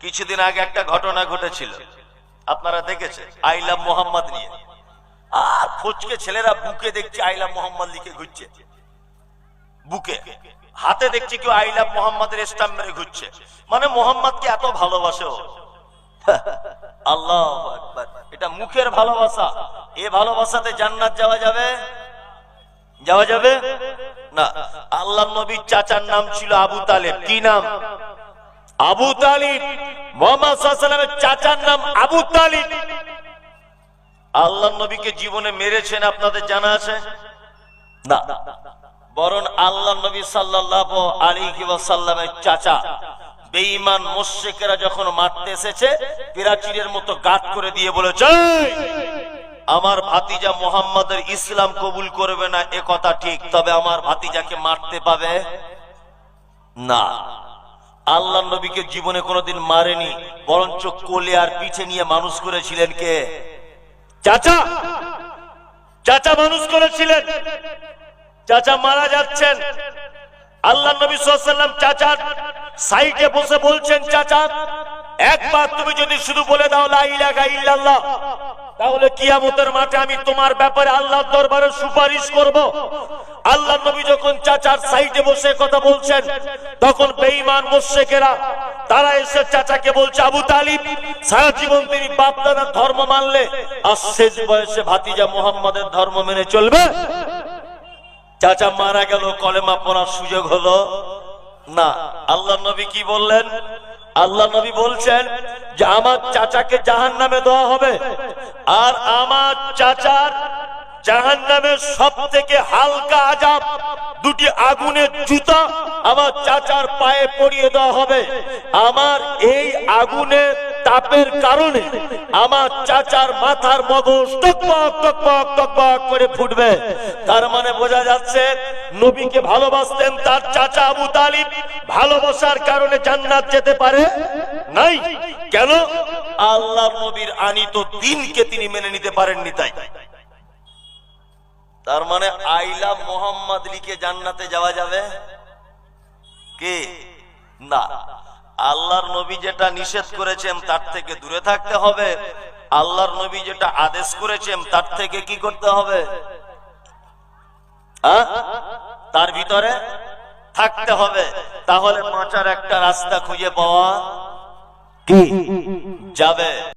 কিছুদিন আগে একটা ঘটনা ঘটেছিল। আপনারা দেখেছেন আইলাম মোহাম্মদ নিয়ে। আর ফচকে ছেলেরা বুকে দেখছে আইলাম মোহাম্মদ লিখে ঘুরছে। বুকে। হাতে দেখছি কেউ আইলাম মোহাম্মদের স্টাম্প মেরে ঘুরছে। মানে মোহাম্মদকে এত ভালোবাসে। আল্লাহ। এটা মুখের ভালোবাসা। এ ভালোবাসাতে জান্নাত যাওয়া যাবে? যাওয়া যাবে? না। আল্লাহ নবীর চাচার নাম ছিল আবু তালেব। কি নাম? আবু তালিব, মোহাম্মদ সাল্লামের চাচার নাম আবু তালিব। আল্লাহ নবীকে জীবনে মেরেছেন আপনাদের জানা আছে? না। বরং আল্লাহ নবী সাল্লাল্লাহু আলাইহি সাল্লামের চাচা, বেঈমান মুশরিকেরা যখন মারতে এসেছে, পিরাচিরের মতো গাত করে দিয়ে বলেছে আমার ভাতিজা মোহাম্মদের ইসলাম কবুল করবে না, এ কথা ঠিক, তবে আমার ভাতিজাকে মারতে পাবে? না। আল্লাহ নবীকে জীবনে কোনোদিন মারেনি, বরঞ্চ কোলে আর পিঠে নিয়ে মানুষ করেছিলেন কে? চাচা! চাচা মানুষ করেছিলেন। চাচা মারা যাচ্ছেন। আল্লাহ নবী সাল্লাম চাচার সাইডে বসে বলছেন, চাচা, একবার তুমি যদি শুধু বলে দাও লা ইলাহা ইল্লাল্লাহ তাহলে কিয়ামতের মাঠে আমি তোমার ব্যাপারে আল্লাহর দরবারে সুপারিশ করব। আল্লাহ নবী যখন চাচার সাইডে বসে কথা বলছেন, তখন বেঈমান মুশরিকেরা, তারা এসে চাচাকে বলছে, আবু তালিব, সারা জীবন তিনি বাপ দাদার ধর্ম মানলে, আর শেষ বয়সে ভাতিজা মুহাম্মাদের ধর্ম মেনে চলবে? চাচা মারা গেল, কলেমা পড়ার সুযোগ হলো না। আল্লাহ নবী কি বললেন? আল্লাহ নবী বলছেন যে, আমার চাচাকে জাহান নামে দেওয়া হবে। আর আমার চাচার জাহান নামে সব থেকে হালকা আজাব, দুটি আগুনের জুতা আমার চাচার পায়ে পরিয়ে দেওয়া হবে। আমার এই আগুনের তাপের কারণে আমার চাচার মাথার মগজ টকবক টকবক টকবক করে ফুটবে। তার মানে বোঝা যাচ্ছে নবীকে ভালোবাসতেন তার চাচা আবু তালিব। ভালোবাসার কারণে জান্নাত যেতে পারে নাই। কেন? আল্লাহ নবীর আনিত দিনকে তিনি মেনে নিতে পারেননি তাই। তার মানে আইলা মোহাম্মদ লিখে জান্নাতে যাওয়া যাবে? কে? না। আল্লাহর নবী যেটা নিষেধ করেছেন তার থেকে দূরে থাকতে হবে। আল্লাহর নবী যেটা আদেশ করেছেন তার থেকে কি করতে হবে? তার ভিতরে থাকতে হবে। তাহলে বাঁচার একটা রাস্তা খুঁজে পাওয়া কি যাবে